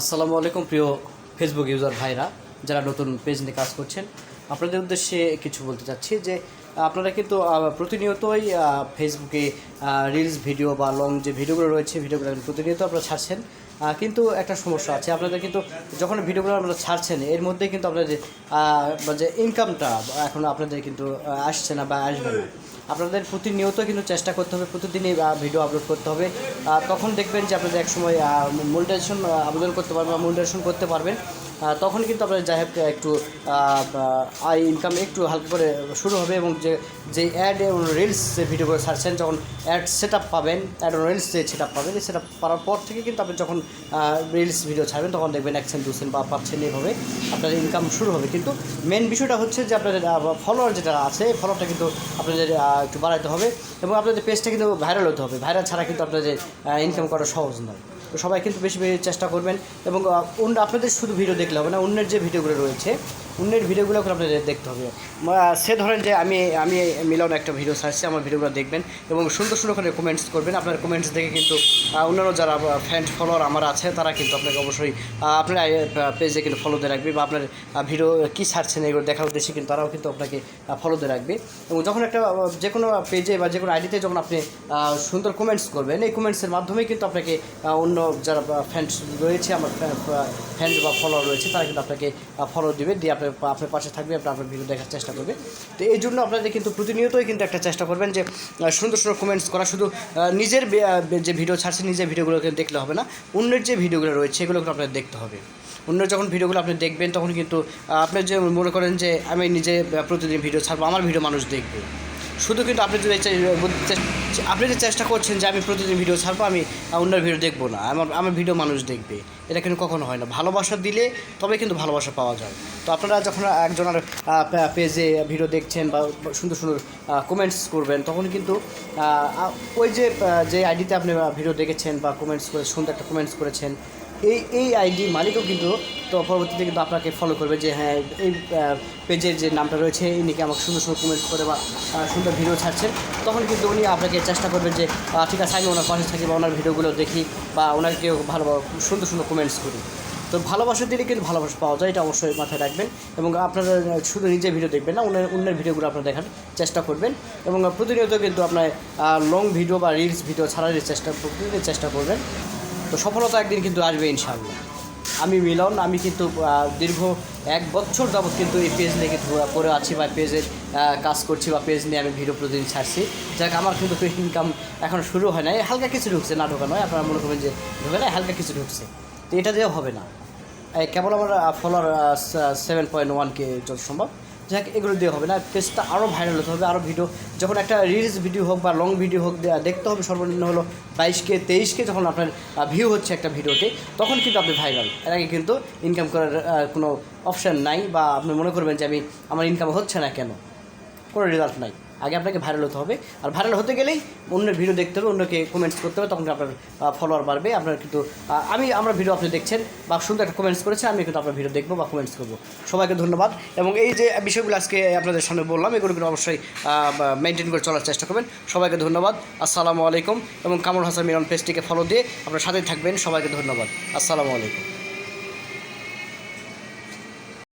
আসসালামু আলাইকুম, প্রিয় ফেসবুক ইউজার ভাইরা, যারা নতুন পেজ নিয়ে কাজ করছেন। আপনাদের উদ্দেশ্যে কিছু বলতে চাচ্ছি যে, আপনারা কিন্তু প্রতিনিয়তই ফেসবুকে রিলস ভিডিও বা লং যে ভিডিওগুলো রয়েছে ভিডিওগুলো প্রতিনিয়ত আপনারা ছাড়ছেন। কিন্তু একটা সমস্যা আছে। আপনাদের কিন্তু যখন ভিডিওগুলো আপনারা ছাড়ছেন, এর মধ্যে কিন্তু আপনাদের যে ইনকামটা এখন আপনাদের কিন্তু আসছে না বা আসবে না। আপনাদের প্রতিনিয়ত কিন্তু চেষ্টা করতে হবে, প্রতিদিনই ভিডিও আপলোড করতে হবে। তখন দেখবেন যে আপনাদের একসময় মনিটাইজেশন আবেদন করতে পারবেন বা মনিটাইজেশন করতে পারবেন। তখন কিন্তু আপনার যাই হোক, একটু আয় ইনকাম একটু হালকা করে শুরু হবে এবং যে যে অ্যাড এবং রিলস যে ভিডিওগুলো ছাড়ছেন, যখন অ্যাড সেট পাবেন অ্যাড রিলস যে সেট পাবেন সেট পাওয়ার পর থেকে কিন্তু আপনি যখন রিলস ভিডিও ছাড়বেন, তখন দেখবেন এক সেন্ট, দু সেন্ট বা পাঁচ সেন্ট এইভাবে আপনার ইনকাম শুরু হবে। কিন্তু মেন বিষয়টা হচ্ছে যে আপনাদের ফলোয়ার যেটা আছে, এই ফলোয়ারটা কিন্তু আপনাদের একটু বাড়াতে হবে এবং আপনাদের পেজটা কিন্তু ভাইরাল হতে হবে। ভাইরাল ছাড়া কিন্তু আপনাদের ইনকাম করা সহজ নয়। তো সবাই কিন্তু বেশি বেশি চেষ্টা করবেন এবং আপনাদের শুধু ভিডিও দেখলে হবে না, অন্যের যে ভিডিওগুলো রয়েছে অন্যের ভিডিওগুলো করে আপনাদের দেখতে হবে। সে ধরেন যে আমি আমি মিলন একটা ভিডিও ছাড়ছি, আমার ভিডিওগুলো দেখবেন এবং সুন্দর সুন্দর করে কমেন্টস করবেন। আপনার কমেন্টস দেখে কিন্তু অন্যান্য যারা ফ্যান ফলোয়ার আমার আছে, তারা কিন্তু আপনাকে অবশ্যই আপনার পেজে কিন্তু ফলো দিয়ে রাখবে বা আপনার ভিডিও কী ছাড়ছেন এগুলো দেখার উদ্দেশ্যে কিন্তু তারাও কিন্তু আপনাকে ফলো দিয়ে রাখবে। এবং যখন একটা যে কোনো পেজে বা যে কোনো আইডিতে যখন আপনি সুন্দর কমেন্টস করবেন, এই কমেন্টসের মাধ্যমেই কিন্তু আপনাকে অন্য যারা ফ্যান্স রয়েছে, আমার ফ্যান্স বা ফলোয়ার রয়েছে, তারা কিন্তু আপনাকে ফলো দেবে, দিয়ে আপনার আপনার পাশে থাকবে, আপনার আপনার ভিডিও দেখার চেষ্টা করবে। তো এই জন্য আপনাদের কিন্তু প্রতিনিয়তই কিন্তু একটা চেষ্টা করবেন যে সুন্দর সুন্দর কমেন্টস করা। শুধু নিজের যে ভিডিও ছাড়ছে, নিজের ভিডিওগুলো কিন্তু দেখলে হবে না। অন্যের যে ভিডিওগুলো রয়েছে সেগুলো কিন্তু আপনাদের দেখতে হবে। অন্য যখন ভিডিওগুলো আপনি দেখবেন, তখন কিন্তু আপনি যে মনে করেন যে, আমি নিজে প্রতিদিন ভিডিও ছাড়বো, আমার ভিডিও মানুষ দেখবে। শুধু কিন্তু আপনি যদি আপনি যে চেষ্টা করছেন যে আমি প্রতিদিন ভিডিও ছাড়বো, আমি অন্যের ভিডিও দেখব না। আমার আমার ভিডিও মানুষ দেখবে। এটা কিন্তু কখনো হয় না। ভালোবাসা দিলে তবে কিন্তু ভালোবাসা পাওয়া যায়। তো আপনারা যখন একজনের পেজে ভিডিও দেখছেন বা সুন্দর সুন্দর কমেন্টস করবেন, তখন কিন্তু ওই যে যে আইডিতে আপনি ভিডিও দেখেছেন বা কমেন্টস করে সুন্দর একটা কমেন্টস করেছেন, এই এই আইডি মালিকও কিন্তু তো পরবর্তীতে কিন্তু আপনাকে ফলো করবে যে হ্যাঁ এই পেজের যে নামটা রয়েছে, ইনিকে আমাকে সুন্দর সুন্দর কমেন্টস করে বা সুন্দর ভিডিও ছাড়ছেন। তখন কিন্তু উনি আপনাকে চেষ্টা করবেন যে ঠিক আছে, আমি ওনার পাশে থাকি বা ওনার ভিডিওগুলো দেখি বা ওনাকে ভালো সুন্দর সুন্দর কমেন্টস করি। তো ভালোবাসা দিলে কিন্তু ভালোবাসা পাওয়া যায়, এটা অবশ্যই মাথায় রাখবেন। এবং আপনারা শুধু নিজে ভিডিও দেখবেন না, অন্যের অন্যের ভিডিওগুলো আপনারা দেখার চেষ্টা করবেন। এবং প্রতিনিয়ত কিন্তু আপনার লং ভিডিও বা রিলস ভিডিও ছাড়ার চেষ্টা প্রতিদিন চেষ্টা করবেন। তো সফলতা একদিন কিন্তু আসবে ইনশাআল্লাহ। আমি মিলন, আমি কিন্তু দীর্ঘ এক বছর যাবৎ কিন্তু এই পেজ নিয়ে কিন্তু পড়ে আছি বা পেজের কাজ করছি বা পেজ নিয়ে আমি ভিডিও প্রতিদিন ছাড়ছি। যাক, আমার কিন্তু ইনকাম এখন শুরু হয় নাই। হালকা কিছু ঢুকছে না ঢোকা নয়, আপনারা মনে করবেন যে ঢোকে না হালকা কিছু ঢুকছে। তো এটা দিয়েও হবে না। কেবল আমার follower seven point one K যত সম্ভব। যাক, এগুলো দিয়ে হবে না। পেজটা আরও ভাইরাল হতে হবে আরও ভিডিও যখন একটা রিলস ভিডিও হোক বা লং ভিডিও হোক দেখতে হবে সর্বনিম্ন হলো বাইশ কে তেইশ কে যখন আপনার ভিউ হচ্ছে একটা ভিডিওতে তখন কিন্তু আপনি ভাইরাল এর আগে কিন্তু ইনকাম করার কোনো অপশান নাই বা আপনি মনে করবেন যে আমি, আমার ইনকাম হচ্ছে না কেন? কোনো রেজাল্ট নাই। আগে আপনাকে ভাইরাল হতে হবে। আর ভাইরাল হতে গেলেই অন্যের ভিডিও দেখতে হবে, অন্যকে কমেন্টস করতে হবে, তখন আপনার ফলোয়ার বাড়বে। আপনার কিন্তু আমি, আমার ভিডিও আপনি দেখছেন বা সুন্দর একটা কমেন্টস করেছেন আমি কিন্তু আপনার ভিডিও দেখব বা কমেন্টস করব। সবাইকে ধন্যবাদ। এবং এই যে বিষয়গুলো আজকে আপনাদের সামনে বললাম, এগুলো কিন্তু অবশ্যই মেনটেন করে চলার চেষ্টা করবেন। সবাইকে ধন্যবাদ। আসসালামু আলাইকুম। এবং কামরুল হাসান মিলন পেজটিকে ফলো দিয়ে আপনার সাথেই থাকবেন। সবাইকে ধন্যবাদ। আসসালামু আলাইকুম।